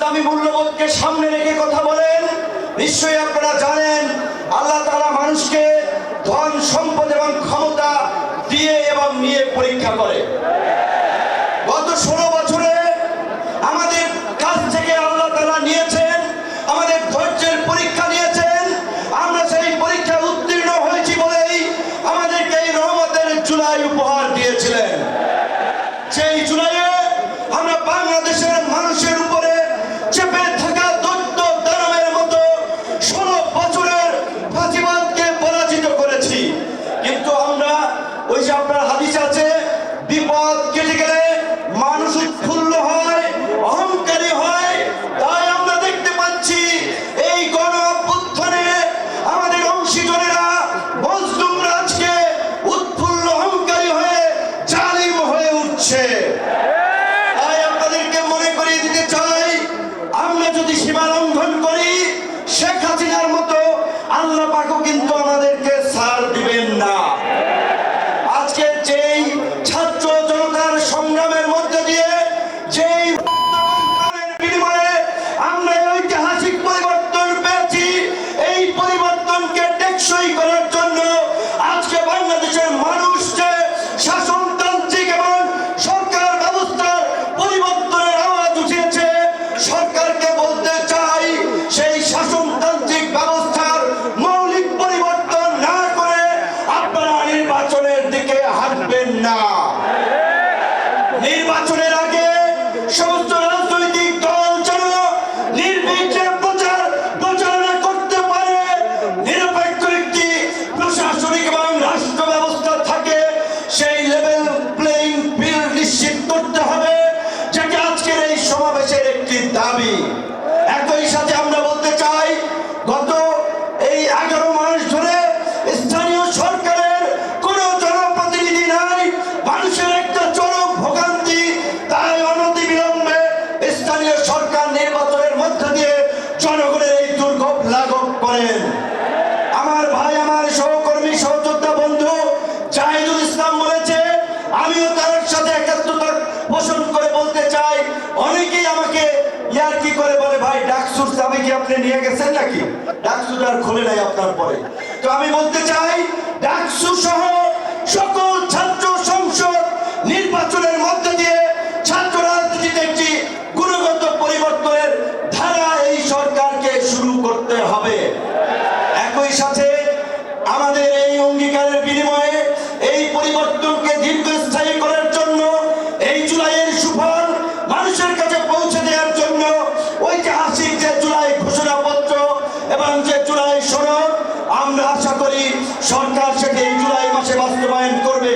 ইসলামী মূল্যবোধকে সামনে রেখে কথা বলেন, নিশ্চয়ই আপনারা জানেন, আল্লাহ তাআলা মানুষকে ধন, সম্পদ এবং ক্ষমতা দিয়ে এবং নিয়ে পরীক্ষা করে। গত ষোলো বছরে আমাদের কাছ থেকে আল্লাহ তাআলা নিয়েছেন, আমাদের ধৈর্যের পরীক্ষা নিয়েছেন, আমরা সেই পরীক্ষায় উত্তীর্ণ হয়েছি বলেই আমাদেরকে এই রহমতের জুলাই উপহার দিয়েছিলেন। সেই জুলাইয়ে আমরা বাংলাদেশের মানুষের now. করেন। আমার ভাই, আমার সহকর্মী, সহযোদ্ধা বন্ধু জাহিদুল ইসলাম বলেছে, আমিও তার সাথে একাত্মতা পোষণ করে বলতে চাই। অনেকেই আমাকে ইয়ার কি করে বলে, ভাই ডাকসুর চাবি কি আপনি নিয়ে গেছেন নাকি? ডাকসুর আর খুলে নাই আপনার পরে। তো আমি বলতে চাই ডাকসু সহ সকল ছাত্র দীর্ঘস্থায়ী করার জন্য, এই জুলাইয়ের সুফল মানুষের কাছে পৌঁছে দেওয়ার জন্য ঐতিহাসিক যে জুলাই ঘোষণাপত্র এবং যে জুলাই সনদ, আমরা আশা করি সরকার সেটি এই জুলাই মাসে বাস্তবায়ন করবে।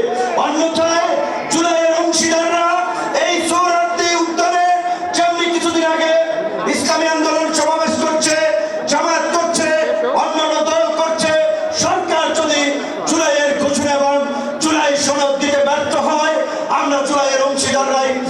ঘোষণা